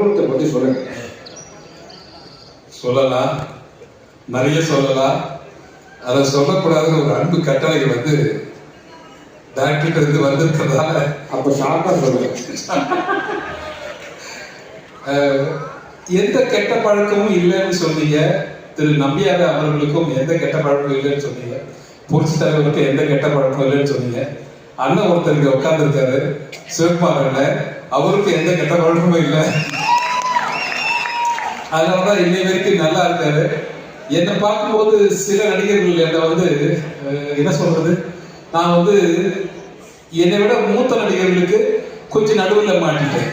அனுபவத்தை பத்தி சொல்லுங்க. சொல்லலாம். நிறைய சொல்லலாம். அதை சொல்லக்கூடாதுன்னு ஒரு அன்பு கட்டளை வந்து டாக்டர்கிட்ட இருந்து வந்திருக்கிறதால. அப்ப ஷார்ட்டா சொல்லுங்க. எந்த கெட்ட பழக்கமும் இல்லைன்னு சொன்னீங்க. திரு நம்பியார் அவர்களுக்கும் எந்த கெட்ட பழக்கமும் இல்லைன்னு சொன்னீங்க. புரட்சி தலைவருக்கு எந்த கெட்ட பழக்கமும் இல்லைன்னு சொன்னீங்க. அண்ணன் ஒருத்தர் இங்க உட்கார்ந்துருக்காரு. சிவகுமார் அவருக்கு எந்த கெட்ட பழக்கமும் இல்லை. அதனாலதான் இன்னை வரைக்கும் நல்லா இருக்காரு. என்னை பார்க்கும்போது சில நடிகர்கள் என்னை வந்து என்ன சொல்றது? நான் வந்து என்னை விட மூத்த நடிகர்களுக்கு கொஞ்சம் நடுவில் மாட்டிட்டேன்.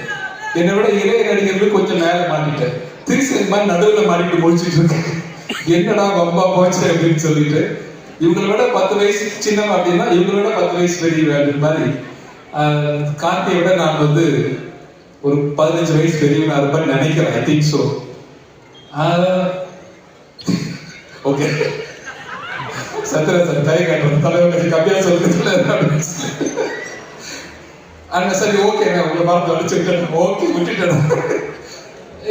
என்னை விட இளைய நடிகர்களுக்கு கொஞ்சம் மேல மாட்டிட்டேன். திருச்சி இந்த மாதிரி நடுவில் மாட்டிட்டு முடிச்சுட்டு இருக்கேன். என்னடா வம்பா போச்சு அப்படின்னு சொல்லிட்டு. இவங்களை விட பத்து வயசு சின்னம் அப்படின்னா இவங்களை விட பத்து வயசு பெரிய அப்படின்னு மாதிரி. கார்த்தியை விட நான் வந்து ஒரு பதினஞ்சு வயசு பெரியவனா இருப்பேன்னு நினைக்கிறேன் I think so okay. Sathyaraj sir கை காட்டுறது தலைவர் கொஞ்சம் கம்மியா சொல்லுறதுல அண்ணா சரி ஓகே நான் உங்களை மறந்து அடிச்சுட்டேன் ஓகே விட்டுட்டேன்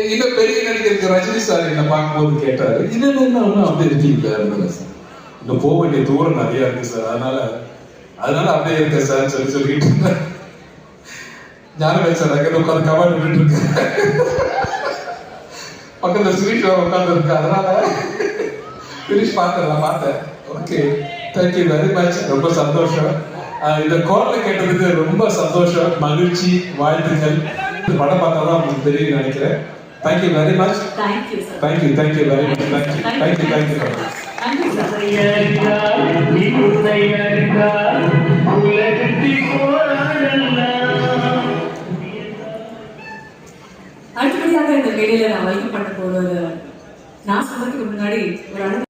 இன்னும் பெரிய நடிகருக்கு ரஜினி சார் என்ன பார்க்கும்போது கேட்டாரு இன்னும் என்ன ஒன்றும் அப்படி இருக்கீங்க? இருந்தது சார் இன்னும் போக வேண்டிய தூரம் நிறைய இருக்கு சார் அதனால அதனால அப்படியே இருக்க சார் சொல்லி சொல்லிட்டு இருந்தேன் ஞானவேல் சார் அங்கே உட்காந்து கமெண்ட் விட்டுட்டு இருக்கேன். பக்கத்துல சுரீஷ் உட்கார்ந்து இருக்கு அதனால பார்த்தேன் நான் பார்த்தேன். ஓகே தேங்க்யூ வெரி மச் ரொம்ப சந்தோஷம். இந்த குரலை கேட்டதுக்கு ரொம்ப சந்தோஷம் மகிழ்ச்சி வாழ்த்துக்கள். இந்த படம் பார்த்தா தான் உங்களுக்கு தெரியும் நினைக்கிறேன். Thank you very much thank you thank you very much thank you thank you thank you மேடையில நான் வைக்கப்பட்ட போது நான் சொல்றதுக்கு முன்னாடி ஒரு அனுபவம்